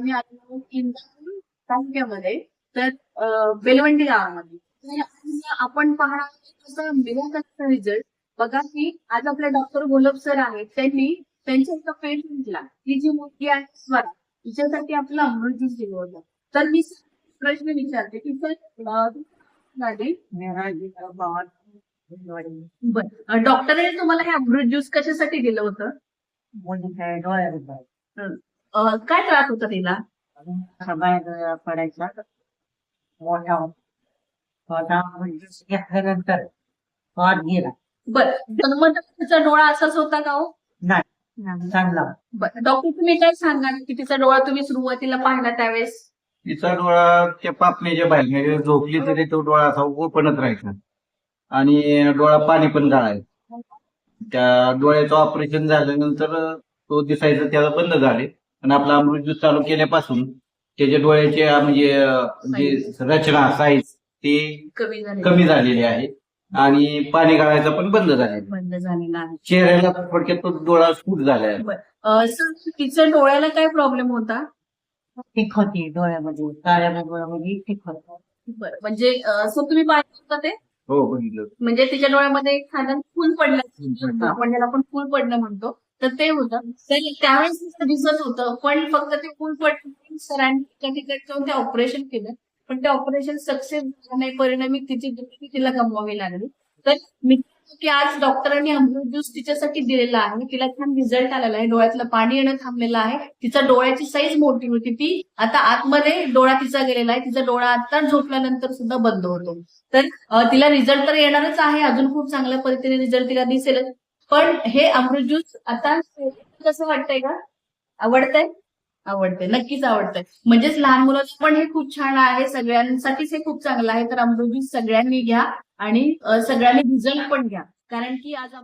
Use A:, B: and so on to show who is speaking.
A: आम्ही आलो तालुक्यामध्ये. तर बेलवंडी गावामध्ये. तर आपण पाहणार तसा मिळाचा रिझल्ट बघा की आज आपले डॉक्टर गोलब सर आहेत. त्यांनी त्यांच्या एका पेशंटला ही जी मुलगी आहे स्वरा तिच्यासाठी आपला अमृत ज्यूस दिलं होतं. तर मी प्रश्न विचारते की सर बरं. डॉक्टरने तुम्हाला हे अमृत ज्यूस कशासाठी दिलं होतं?
B: काय डोळ्यात
A: अं, काय त्रास होता तिला?
B: बाहेर पडायचा. मोठा. मोठा म्हणजे घेतल्यानंतर गेला.
A: बरं. जन्मताचा डोळा असाच होता का हो?
B: नाही. चांगला.
A: बरं. डॉक्टर तुम्ही काय सांगाल की तिचा डोळा तुम्ही सुरुवातीला पाहिला त्यावेळेस?
C: तिचा डोळा त्या पापणीच्या बाहेर म्हणजे झोपली तरी तो डोळा असा ओपनच राहायचा. आणि डोळा पाणी पण गाळायचं त्या डोळ्याचं ऑपरेशन झाल्यानंतर तो दिसायचं त्याला बंद झाले. आणि आपला अमृत ज्यूस चालू केल्यापासून त्याच्या डोळ्याचे म्हणजे जी रचना साईज ती
A: कमी झाले
C: कमी झालेली आहे. आणि पाणी गाळायचं पण बंद झाले
A: बंद झालेला आहे.
C: चेहऱ्याला थोडक्यात तो डोळा स्फुट झाला आहे.
A: अं, सर तिच्या डोळ्याला काय प्रॉब्लेम होता?
B: ठीक होती डोळ्यामध्ये काळ्या डोळ्यामध्ये ठीक होत.
A: बरं. म्हणजे अं, सर तुम्ही पाहिलं होतं ते?
C: हो बघितलं
A: म्हणजे तिच्या डोळ्यामध्ये एक साधन फुल पडलं आपण ज्याला आपण फुल पडणं म्हणतो. तर ते होतं. त्यावेळेस दिसत होतं पण फक्त ते फुल सरांनी एका ठिकाणी जाऊन ते ऑपरेशन केलं. पण ते ऑपरेशन सक्सेस नाही परिणामी तिची दृष्टी तिला गमवावी लागली. तर मी की आज डॉक्टरांनी अमृत ज्यूस तिच्यासाठी दिलेला आहे. तिला छान रिझल्ट आलेला आहे. डोळ्यातलं पाणी येणं थांबलेलं आहे. तिचा डोळ्याची साईज मोठी होती ती. आता आतमध्ये डोळा तिचा गेलेला आहे. तिचा डोळा आता झोपल्यानंतर सुद्धा बंद होतो. तर तिला रिझल्ट तर येणारच आहे. अजून खूप चांगल्या पद्धतीने रिझल्ट तिला दिसेलच. पण हे अमृत ज्यूस आता कसं वाटतंय का? आवडतंय? आवडतंय. नक्कीच आवडतंय. म्हणजेच लहान मुलांना पण हे खूप छान आहे. सगळ्यांसाठीच हे खूप चांगलं आहे. तर अमृत ज्यूस सगळ्यांनी घ्या आणि सगळ्यांनी रिझल्ट पण घ्या. कारण की आज